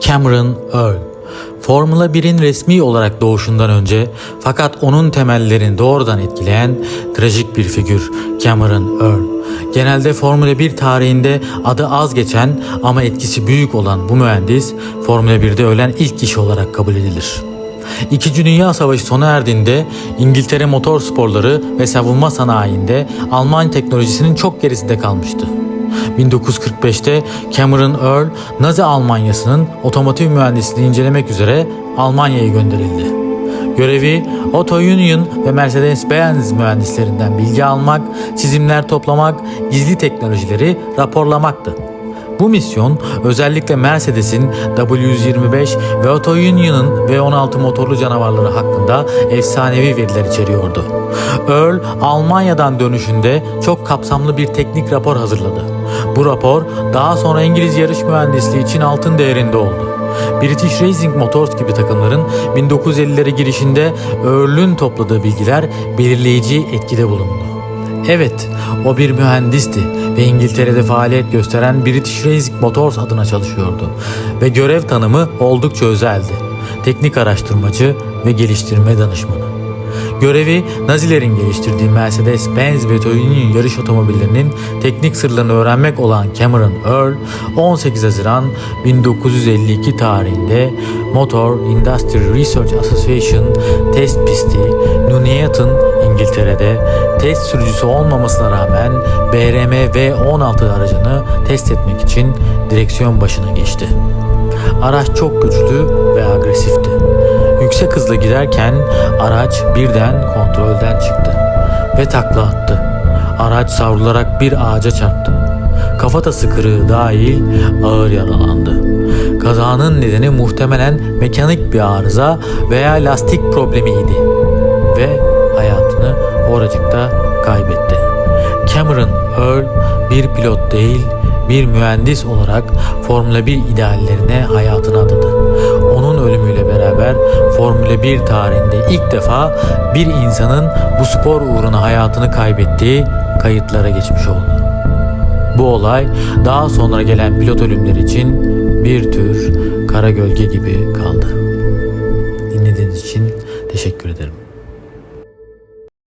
Cameron Earl. Formula 1'in resmi olarak doğuşundan önce fakat onun temellerini doğrudan etkileyen trajik bir figür Cameron Earl. Genelde Formula 1 tarihinde adı az geçen ama etkisi büyük olan bu mühendis Formula 1'de ölen ilk kişi olarak kabul edilir. İkinci Dünya Savaşı sona erdiğinde İngiltere motor sporları ve savunma sanayinde Alman teknolojisinin çok gerisinde kalmıştı. 1945'te Cameron Earl, Nazi Almanyası'nın otomotiv mühendisliğini incelemek üzere Almanya'ya gönderildi. Görevi Otto Union ve Mercedes-Benz mühendislerinden bilgi almak, çizimler toplamak, gizli teknolojileri raporlamaktı. Bu misyon özellikle Mercedes'in W125 ve Otto Union'ın V16 motorlu canavarları hakkında efsanevi veriler içeriyordu. Earl Almanya'dan dönüşünde çok kapsamlı bir teknik rapor hazırladı. Bu rapor daha sonra İngiliz yarış mühendisliği için altın değerinde oldu. British Racing Motors gibi takımların 1950'lere girişinde Earl'ün topladığı bilgiler belirleyici etkide bulundu. Evet, o bir mühendisti ve İngiltere'de faaliyet gösteren British Racing Motors adına çalışıyordu ve görev tanımı oldukça özeldi. Teknik araştırmacı ve geliştirme danışmanı. Görevi Nazilerin geliştirdiği Mercedes-Benz ve Toyota yarış otomobillerinin teknik sırlarını öğrenmek olan Cameron Earl 18 Haziran 1952 tarihinde Motor Industry Research Association test pisti Nuneaton İngiltere'de test sürücüsü olmamasına rağmen BRM V16 aracını test etmek için direksiyon başına geçti. Araç çok güçlü ve agresifti. Yüksek hızla giderken araç birden kontrolden çıktı ve takla attı. Araç savrularak bir ağaca çarptı. Kafatası kırığı dahil ağır yaralandı. Kazanın nedeni muhtemelen mekanik bir arıza veya lastik problemiydi ve hayatını oracıkta kaybetti. Cameron Earl bir pilot değil, bir mühendis olarak Formula 1 ideallerine hayatını adadı. Onun 1901 tarihinde ilk defa bir insanın bu spor uğruna hayatını kaybettiği kayıtlara geçmiş oldu. Bu olay daha sonra gelen pilot ölümleri için bir tür kara gölge gibi kaldı. Dinlediğiniz için teşekkür ederim.